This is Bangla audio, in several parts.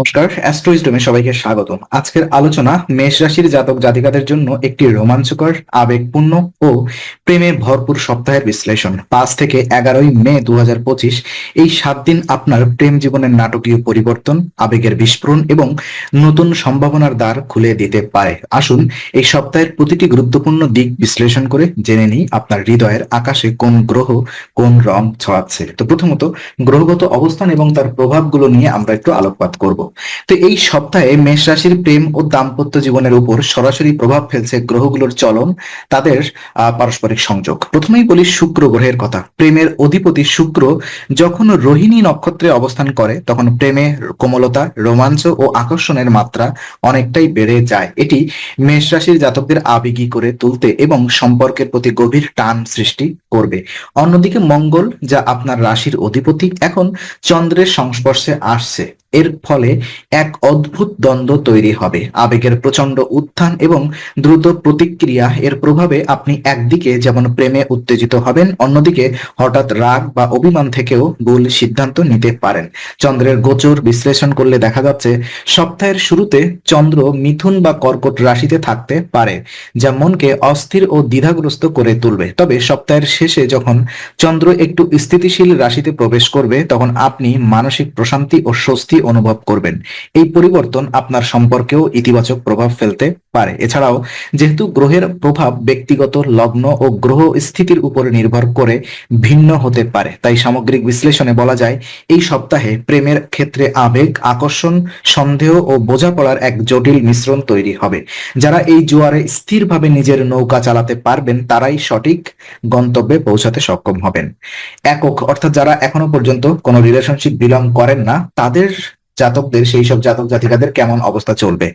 নমস্কার, অ্যাস্ট্রোইজডমে সবাইকে স্বাগত আজকের আলোচনা মেষ রাশির জাতক জাতিকাদের জন্য একটি রোমাঞ্চকর, আবেগপূর্ণ ও প্রেমে ভরপুর সপ্তাহের বিশ্লেষণ। পাঁচ থেকে এগারোই মে দু হাজার পঁচিশ, এই সাত দিন আপনার প্রেম জীবনের নাটকীয় পরিবর্তন, আবেগের বিস্ফোরণ এবং নতুন সম্ভাবনার দ্বার খুলে দিতে পারে। আসুন এই সপ্তাহের প্রতিটি গুরুত্বপূর্ণ দিক বিশ্লেষণ করে জেনে নিই আপনার হৃদয়ের আকাশে কোন গ্রহ কোন রং ছড়াচ্ছে। তো প্রথমত, গ্রহগত অবস্থান এবং তার প্রভাবগুলো নিয়ে আমরা একটু আলোকপাত করব। তো এই সপ্তাহে মেষ রাশির প্রেম ও দাম্পত্য জীবনের উপর সরাসরি প্রভাব ফেলছে গ্রহগুলোর চলন, তাদের পারস্পরিক সংযোগ। প্রথমেই বলি শুক্র গ্রহের কথা। প্রেমের অধিপতি শুক্র যখন রোহিণী নক্ষত্রে অবস্থান করে, তখন প্রেমে কোমলতা, রোমাঞ্চ ও আকর্ষণের মাত্রা অনেকটাই বেড়ে যায়। এটি মেষ রাশির জাতকদের আবেগী করে তুলতে এবং সম্পর্কের প্রতি গভীর টান সৃষ্টি করবে। অন্যদিকে মঙ্গল, যা আপনার রাশির অধিপতি, এখন চন্দ্রের সংস্পর্শে আসছে। এর ফলে এক অদ্ভুত দ্বন্দ্ব তৈরি হবে। আবেগের প্রচণ্ড উত্থান এবং দ্রুত প্রতিক্রিয়া এর প্রভাবে আপনি একদিকে যেমন প্রেমে উত্তেজিত হবেন, অন্যদিকে হঠাৎ রাগ বা অভিমান থেকেও ভুল সিদ্ধান্ত নিতে পারেন। চন্দ্রের গোচর বিশ্লেষণ করলে দেখা যাচ্ছে, সপ্তাহের শুরুতে চন্দ্র মিথুন বা কর্কট রাশিতে থাকতে পারে, যা মনকে অস্থির ও দ্বিধাগ্রস্ত করে তুলবে। তবে সপ্তাহের শেষে যখন চন্দ্র একটু স্থিতিশীল রাশিতে প্রবেশ করবে, তখন আপনি মানসিক প্রশান্তি ও স্বস্তি অনুভব করবেন। এই পরিবর্তন আপনার সম্পর্কেও ইতিবাচক প্রভাব ফেলতে পারে। এছাড়াও, যেহেতু গ্রহের প্রভাব ব্যক্তিগত লগ্ন ও গ্রহ স্থিতির উপর নির্ভর করে ভিন্ন হতে পারে, তাই সামগ্রিক বিশ্লেষণে বলা যায়, এই সপ্তাহে প্রেমের ক্ষেত্রে আবেগ, আকর্ষণ, সন্দেহ ও বোঝাপড়ার এক জটিল মিশ্রণ তৈরি হবে। যারা এই জোয়ারে স্থিরভাবে নিজের নৌকা চালাতে পারবেন, তারাই সঠিক গন্তব্যে পৌঁছাতে সক্ষম হবেন। একক, অর্থাৎ যারা এখনও পর্যন্ত কোনো রিলেশনশিপ বিলং করেন না, তাদের জাতকদের, সেই সব জাতক জাতিকাদের কেমন অবস্থা চলবে?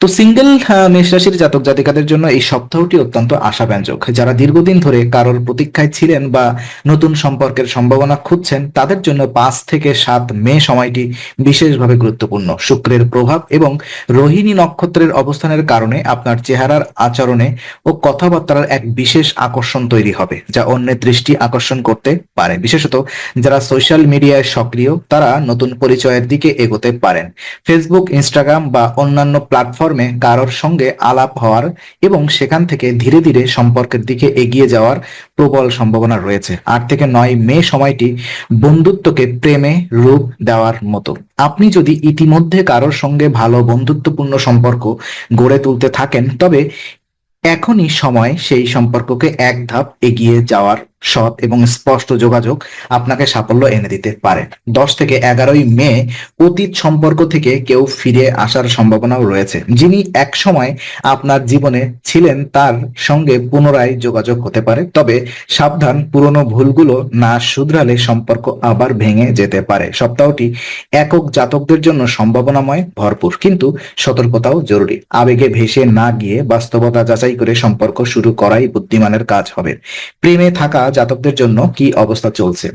তো সিঙ্গেল মেষ রাশির জাতক জাতিকাদের জন্য এই সপ্তাহটি অত্যন্ত আশাব্যঞ্জক। যারা দীর্ঘদিন ধরে কারোর প্রতীক্ষায় ছিলেন বা নতুন সম্পর্কের সম্ভাবনা খুঁজছেন, তাদের জন্য পাঁচ থেকে সাত মে সময়টি বিশেষভাবে গুরুত্বপূর্ণ। শুক্রের প্রভাব এবং রোহিণী নক্ষত্রের অবস্থানের কারণে আপনার চেহারার আচরণে ও কথাবার্তার এক বিশেষ আকর্ষণ তৈরি হবে, যা অন্যের দৃষ্টি আকর্ষণ করতে পারে। বিশেষত যারা সোশ্যাল মিডিয়ায় সক্রিয়, তারা নতুন পরিচয়ের দিকে এগোতে পারেন। ফেসবুক ইনস্টাগ্রাম বা অন্যান্য প্ল্যাটফর্মে কারোর সঙ্গে আলাপ হওয়ার এবং সেখান থেকে ধীরে ধীরে সম্পর্কের দিকে এগিয়ে যাওয়ার প্রবল সম্ভাবনা রয়েছে। আট থেকে নয় মে সময়টি বন্ধুত্বকে প্রেমে রূপ দেওয়ার মতো। আপনি যদি ইতিমধ্যে কারোর সঙ্গে ভালো বন্ধুত্বপূর্ণ সম্পর্ক গড়ে তুলতে থাকেন, তবে এখনই সময় সেই সম্পর্ককে এক ধাপ এগিয়ে যাওয়ার সৎ এবং স্পষ্ট যোগাযোগ আপনাকে সাফল্য এনে দিতে পারে। দশ থেকে এগারোই মে অতীত সম্পর্ক থেকে কেউ ফিরে আসার সম্ভাবনাও রয়েছে। যিনি এক সময় আপনার জীবনে ছিলেন, তার সঙ্গে পুনরায় যোগাযোগ হতে পারে। তবে সাবধান, পুরনো ভুলগুলো না শুধরালে সম্পর্ক আবার ভেঙে যেতে পারে। সপ্তাহটি একক জাতকদের জন্য সম্ভাবনাময়, ভরপুর, কিন্তু সতর্কতাও জরুরি। আবেগে ভেসে না গিয়ে বাস্তবতা যাচাই করে সম্পর্ক শুরু করাই বুদ্ধিমানের কাজ হবে। প্রেমে থাকা জাতকদের জন্য কি অবস্থা চলছে?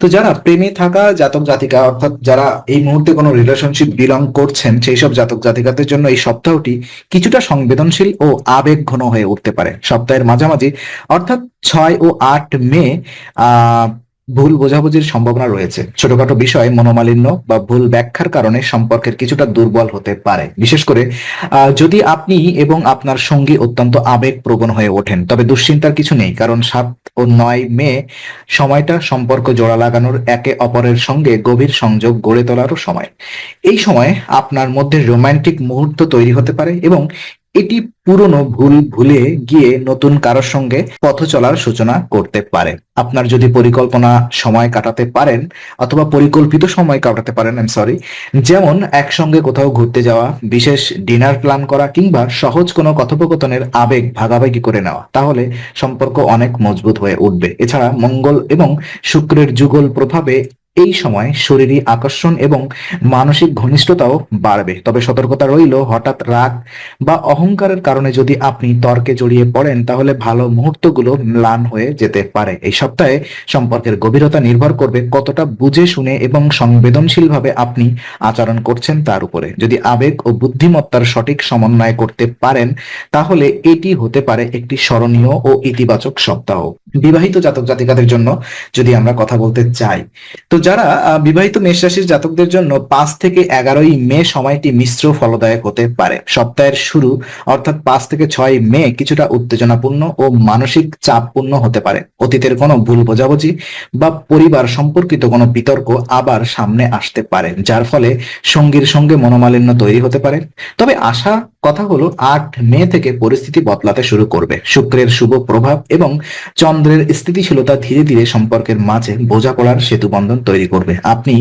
তো যারা প্রেমে থাকা জাতক জাতিকা, অর্থাৎ যারা এই মুহূর্তে কোনো রিলেশনশিপ বিলং করছেন, সেই সব জাতক জাতিকাদের জন্য এই সপ্তাহটি কিছুটা সংবেদনশীল ও আবেগ ঘন হয়ে উঠতে পারে। সপ্তাহের মাঝামাঝি, অর্থাৎ ছয় ও আট মে, আহ ভুল বোঝাবুঝির সম্ভাবনা রয়েছে। ছোটখাটো বিষয়ে মনোমালিন্য বা ভুল ব্যাখ্যার কারণে সম্পর্কের কিছুটা দুর্বল হতে পারে। বিশেষ করে যদি আপনি এবং আপনার সঙ্গী অত্যন্ত আবেগপ্রবণ হয়ে ওঠেন, তবে দুশ্চিন্তার কিছু নেই, কারণ সাত ও নয় মে সময়টা সম্পর্ক জোড়া লাগানোর একে অপরের সঙ্গে গভীর সংযোগ গড়ে তোলারও সময়। এই সময় আপনার মধ্যে রোমান্টিক মুহূর্ত তৈরি হতে পারে এবং এটি পুরনো ভুল ভুলে গিয়ে নতুন কারোর সঙ্গে পথ চলার সূচনা করতে পারে। আপনার যদি পরিকল্পনা সময় কাটাতে পারেন অথবা পরিকল্পিত সময় কাটাতে পারেন আই সরি যেমন একসঙ্গে কোথাও ঘুরতে যাওয়া, বিশেষ ডিনার প্ল্যান করা কিংবা সহজ কোনো কথোপকথনের আবেগ ভাগাভাগি করে নেওয়া, তাহলে সম্পর্ক অনেক মজবুত হয়ে উঠবে। এছাড়া মঙ্গল এবং শুক্রের যুগল প্রভাবে এই সময় শরীরী আকর্ষণ এবং মানসিক ঘনিষ্ঠতাও বাড়বে। তবে সতর্কতা রইল, হঠাৎ রাগ বা অহংকারের কারণে যদি আপনি তর্কে জড়িয়ে পড়েন, তাহলে ভালো মুহূর্তগুলো ম্লান হয়ে যেতে পারে। এই সপ্তাহে সম্পর্কের গভীরতা নির্ভর করবে কতটা বুঝে শুনে এবং সংবেদনশীলভাবে আপনি আচরণ করছেন তার উপরে। যদি আবেগ ও বুদ্ধিমত্তার সঠিক সমন্বয় করতে পারেন, তাহলে এটি হতে পারে একটি স্মরণীয় ও ইতিবাচক সপ্তাহ। বিবাহিত জাতক জাতিকাদের জন্য যদি আমরা কথা বলতে চাই। তো যারা বিবাহিত মেষ রাশির জাতকদের জন্য পাঁচ থেকে এগারোই মে সময়টি মিশ্র ফলদায়ক হতে পারে। সপ্তাহের শুরু অর্থাৎ পাঁচ থেকে ছয় মে কিছুটা উত্তেজনাপূর্ণ ও মানসিক চাপপূর্ণ হতে পারে। অতীতের কোনো ভুল বোঝাবুঝি বা পরিবার সম্পর্কিত কোনো বিতর্ক আবার সামনে আসতে পারে, যার ফলে সঙ্গীর সঙ্গে মনোমালিন্য তৈরি হতে পারে। তবে আশা কথা হলো আট মে থেকে পরিস্থিতি বদলাতে শুরু করবে। শুক্রের শুভ প্রভাব এবং চন্দ্রের স্থিতিশীলতা ধীরে ধীরে সম্পর্কের মাঝে বোঝাপড়ার সেতু বন্ধন তৈরি করবে। আপনি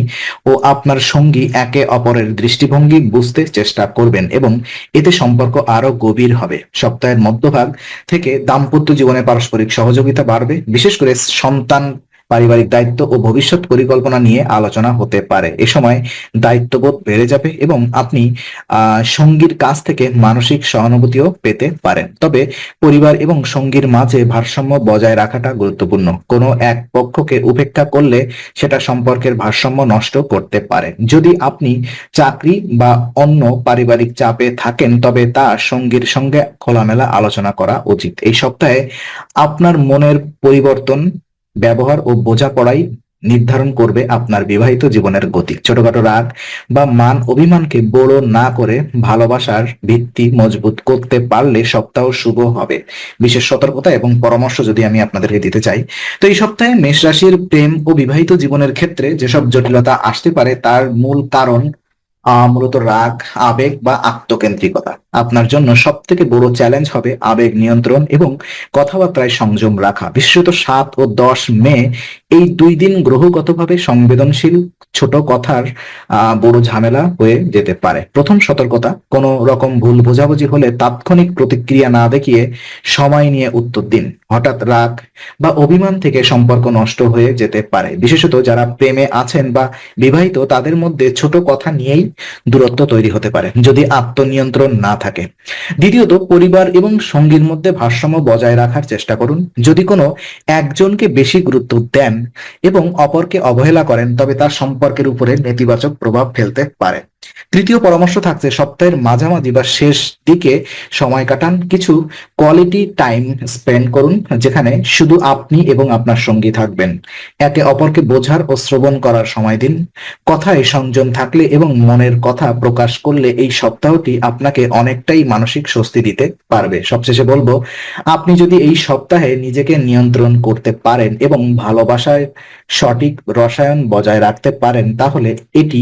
ও আপনার সঙ্গী একে অপরের দৃষ্টিভঙ্গি বুঝতে চেষ্টা করবেন এবং এতে সম্পর্ক আরও গভীর হবে। সপ্তাহের মধ্যভাগ থেকে দাম্পত্য জীবনে পারস্পরিক সহযোগিতা বাড়বে। বিশেষ করে সন্তান পারিবারিক দায়িত্ব ও ভবিষ্যৎ পরিকল্পনা নিয়ে আলোচনা হতে পারে। এ সময় দায়িত্ববোধ বেড়ে যাবে এবং আপনি সঙ্গীর কাছ থেকে মানসিক সহানুভূতিও পেতে পারেন। তবে পরিবার এবং সঙ্গীর মাঝে ভারসাম্য বজায় রাখাটা গুরুত্বপূর্ণ। কোনো এক পক্ষকে উপেক্ষা করলে সেটা সম্পর্কের ভারসাম্য নষ্ট করতে পারে। যদি আপনি চাকরি বা অন্য পারিবারিক চাপে থাকেন, তবে তা সঙ্গীর সঙ্গে খোলামেলা আলোচনা করা উচিত। এই সপ্তাহে আপনার মনের পরিবর্তন ব্যবহার ও বোঝাপড়াই নির্ধারণ করবে আপনার বিবাহিত জীবনের গতি। ছোটখাটো রাগ বা মান অভিমানকে বড় না করে ভালোবাসার ভিত্তি মজবুত করতে পারলে সপ্তাহ শুভ হবে। বিশেষ সতর্কতা এবং পরামর্শ যদি আমি আপনাদেরকে দিতে চাই তো এই সপ্তাহে মেষ রাশির প্রেম ও বিবাহিত জীবনের ক্ষেত্রে যেসব জটিলতা আসতে পারে তার মূল কারণ আহ, মূলত রাগ আবেগ বা আত্মকেন্দ্রিকতা। আপনার জন্য সব থেকে বড় চ্যালেঞ্জ হবে আবেগ নিয়ন্ত্রণ এবং কথাবার্তায় সংযম রাখা। বিশেষত সাত ও দশ মে এই দুই দিন গ্রহগতভাবে সংবেদনশীল ছোট কথার বড় ঝামেলা হয়ে যেতে পারে। প্রথম সতর্কতা, কোনো রকম ভুল বোঝাবুঝি হলে তাৎক্ষণিক প্রতিক্রিয়া না দেখিয়ে সময় নিয়ে উত্তর দিন। হঠাৎ রাগ বা অভিমান থেকে সম্পর্ক নষ্ট হয়ে যেতে পারে। বিশেষত যারা প্রেমে আছেন বা বিবাহিত, তাদের মধ্যে ছোট কথা নিয়েই দূরত্ব তৈরি হতে পারে। যদি আত্মনিয়ন্ত্রণ না থাকে। দ্বিতীয়ত, পরিবার এবং সঙ্গীর মধ্যে ভারসাম্য বজায় রাখার চেষ্টা করুন। যদি কোনো একজনকে বেশি গুরুত্ব দেন এবং অপরকে অবহেলা করেন, তবে তার সম্পর্কের উপরে নেতিবাচক প্রভাব ফেলতে পারে। তৃতীয় পরামর্শ থাকছে, সপ্তাহের মাঝামাঝি বা শেষ দিকে সময় কাটান। কিছু কোয়ালিটি টাইম স্পেন্ড করুন, যেখানে শুধু আপনি এবং আপনার সঙ্গী থাকবেন। একে অপরকে বোঝার ও শ্রবণ করার সময় দিন। কথায় সংযম থাকলে এবং মনের কথা প্রকাশ করলে এই সপ্তাহটি আপনাকে অনেকটাই মানসিক স্বস্তি দিতে পারবে। সবশেষে বলব, আপনি যদি এই সপ্তাহে নিজেকে নিয়ন্ত্রণ করতে পারেন এবং ভালোবাসায় সঠিক রসায়ন বজায় রাখতে পারেন, তাহলে এটি